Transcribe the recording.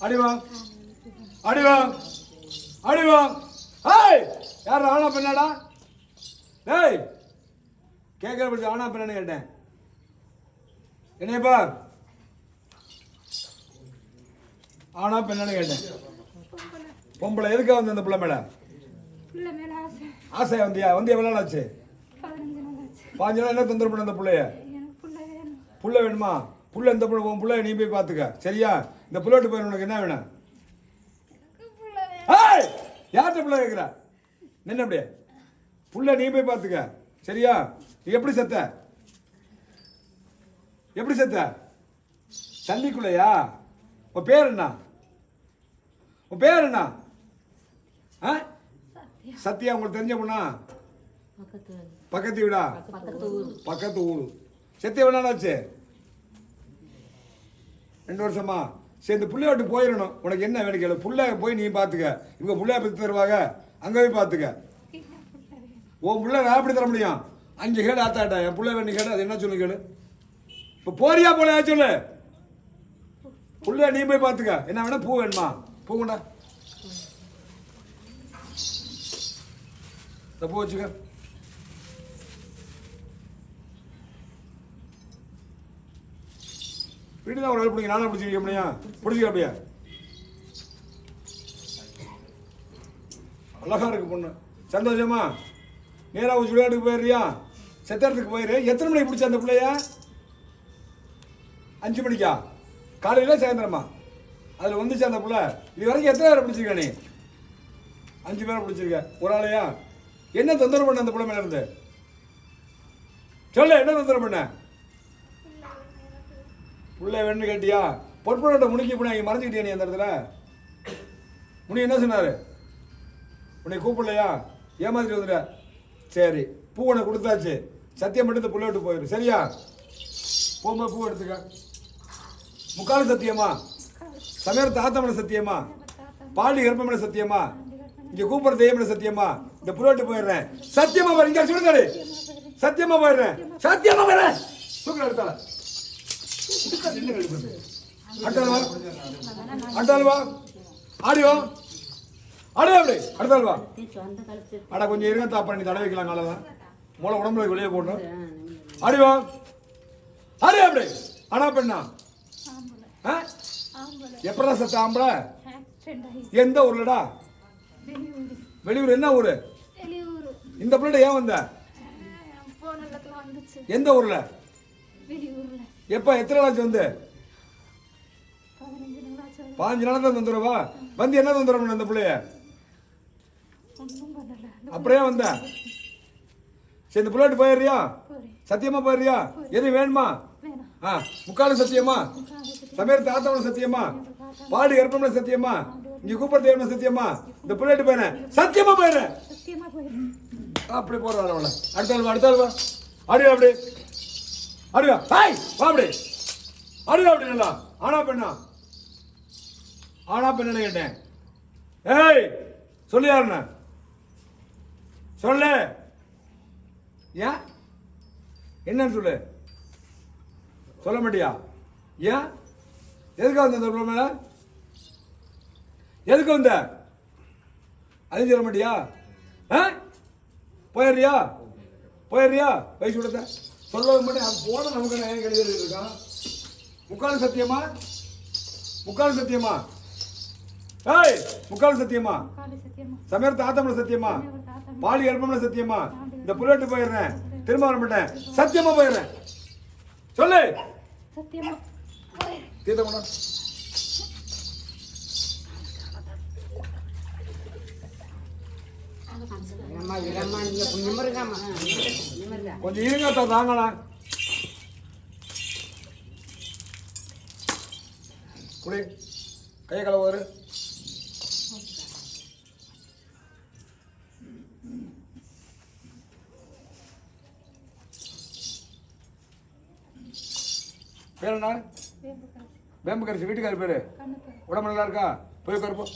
அடிவா. அடிவா. அடிவா. Hey! யார் ஆனா பெண்ணாடா? டேய்! கேட்கற பற்றி ஆனா பெண்ணு கேட்டேன். என்னையப்பா ஆனா பெண்ணு கேட்டேன். பொம்பளை எதுக்காக வந்து அந்த பிள்ளை மேல? ஆசை. வந்தியா? வந்து எவ்வளோ நாள் ஆச்சு? பாஞ்சு நாள் என்ன தொந்தரவு பண்ண அந்த பிள்ளைய? பிள்ளை வேணும்? புள்ள இந்த புள்ள உன் புள்ள நீ போய் பார்த்துக்க. சரியா? இந்த புள்ளோட்டு போய் உனக்கு என்ன வேணும்? ஏய்! யார்கிட்ட புள்ள கேட்குற நின்ன அப்படியே. புள்ள நீ போய் பார்த்துக்க. சரியா? நீ எப்படி செத்த? எப்படி செத்த? தண்ணிக்குள்ளையா உன் பேர் என்ன? உன் பேர் என்ன? ஆ? சத்யா உங்களுக்கு தெரிஞ்ச பொண்ணா? பக்கத்து வீடா? பக்கத்து ஊர். பக்கத்து ஊர். செத்து எவ்வளோ நாள் ஆச்சு? ரெண்டு வருஷமா. சரி இந்த பிள்ளைய விட்டு போயிடணும். உனக்கு என்ன வேணும் கேளு. பிள்ளை போய் நீ பார்த்துக்க இவங்க பிள்ளைய பற்றி தருவாங்க அங்கே போய் பார்த்துக்க உன் பிள்ளை நான் எப்படி தர முடியும்? அஞ்சு கேடு ஆத்தாட்டா என் பிள்ளை வேணும் கேடு அது என்ன சொல்லு கேளு? இப்போ போறியா போலையா சொல்லு? பிள்ளை நீ போய் பார்த்துக்க என்ன வேணா பூ வேணுமா? பூ கொண்டா. இந்த பூ வச்சுக்க. வீட்டு தான் ஒரு ஆள் பிடிங்க நானும் பிடிச்சிக்க முடியும் பிடிச்சிக்க அப்படியா. அழகா இருக்கு பொண்ணு. சந்தோஷமா? நேராக ஒரு சுடுகாட்டுக்கு போயிடுறியா? செத்தரத்துக்கு போயிரு. எத்தனை மணிக்கு பிடிச்ச அந்த பிள்ளைய? அஞ்சு மணிக்கா? காலையில் சாயந்தரமா? அதில் வந்துச்சு அந்த பிள்ளை. இது வரைக்கும் எத்தனை பேரை பிடிச்சிருக்க நீ? அஞ்சு பேரை பிடிச்சிருக்க. ஒரு ஆளையா? என்ன தொந்தரவு பண்ண அந்த பிள்ளை மேல இருந்து? சொல்லு என்ன தொந்தரவு பண்ண? பிள்ளை வேணும்னு கேட்டியா? பொற்பனோட முனிக்கி போய் அங்கே மறைஞ்சிக்கிட்டியா நீ அந்த இடத்துல? முனி என்ன சொன்னார்? உன்னை கூப்பிடலையா? ஏமாத்திட்டு வந்துட சரி பூ உனக்கு கொடுத்தாச்சு. சத்தியம் மட்டும் இந்த புள்ள விட்டு போயிரு. சரியா? போகும்போது பூ எடுத்துக்க. முக்கால் சத்தியமா? சமையல் தாத்தமன சத்தியமா? பாண்டி கர்ப்பமன சத்தியமா? இங்க கூப்பிடுற தெய்வமன சத்தியமா? இந்த புரோட்டு போயிடுறேன். சத்தியமா இங்கே இங்க சொல்லுங்க சத்தியமா போயிடுறேன். சத்தியமா போயிடுறேன். தூக்கல எடுத்தால. அட்டால்வா அட்டால்வா ஆடியோ ஆடியோ அப்படி? அடுத்தால்வா சொந்த கழிச்சு அட கொஞ்சம் இருங்க தாப்பா நீ தடவை வைக்கலாம் காலை மூளை உடம்புல வெளியே போடணும் ஆடிவா. ஆடி அப்படி? ஆனா பெண்ணா. ஆம்பளை ஆ? ஆம்பளை எப்படா சத்த ஆம்பளை? எந்த ஊர்லடா? வெளியூர் என்ன ஊரு? இந்த பிள்ளை ஏன் வந்த? எந்த ஊர்ல? எப்ப எத்தனை நாளாச்சு வந்து? பாஞ்சு நாள் தான் தொந்தரவா? வந்து என்ன பண்ண அந்த பிள்ளைய? அப்படியே வந்த. சரி இந்த பிள்ளைட்டு போயிடுறியா? சத்தியமா போயிடுறியா? எது வேணுமா? ஆ முக்காலு சத்தியமா? சமையல் தாத்தவன சத்தியமா? பாடு கர்ப்பம்ல சத்தியமா? இங்க கூப்பிட தேவன சத்தியமா? இந்த பிள்ளைட்டு சத்தியமா போயிடுறேன் சத்தியமா போயிடும் அப்படி போடுறாள் அவளை. அடுத்த அடுத்த அடியா அப்படி. அடியா ஹாய் வா அடியா அப்படி நல்லா ஆனா பெண்ணா. ஆனா பெண்ணு கேட்டேன். ஏய் சொல்லு யாருண்ண சொல்லு. ஏன்? என்னன்னு சொல்லு. சொல்ல மாட்டியா? ஏன்? எதுக்கு வந்த அந்த மேல? எதுக்கு வந்த? அதையும் சொல்ல மாட்டியா? ஆ? போயிடுறியா? போயிடுறியா? வயசு விடத்த சொல்ல மாட்டேன் அது போன நமக்கு ஏன் கிடையாது இருக்கான் முக்கால் சத்தியமா? முக்கால் சத்தியமா? ஏய் முக்கால் சத்தியமா? சமயர் தாத்தமன சத்தியமா? பாலி கர்ப்பம்ல சத்தியமா? இந்த புல்லட்டு போயிடுறேன். திரும்ப வர மாட்டேன். சத்தியமா போயிடுறேன். சொல்லு. சத்தியமா. போயிடும் கொஞ்சம் இருங்க அத்தா, தாங்கலாம் குடி கையை கலவாரு பேர் என்ன? வேம்பு கரிசி வீட்டுக்கார பேரு? உடம்பு நல்லா இருக்கா? போய் உட்காருப்போ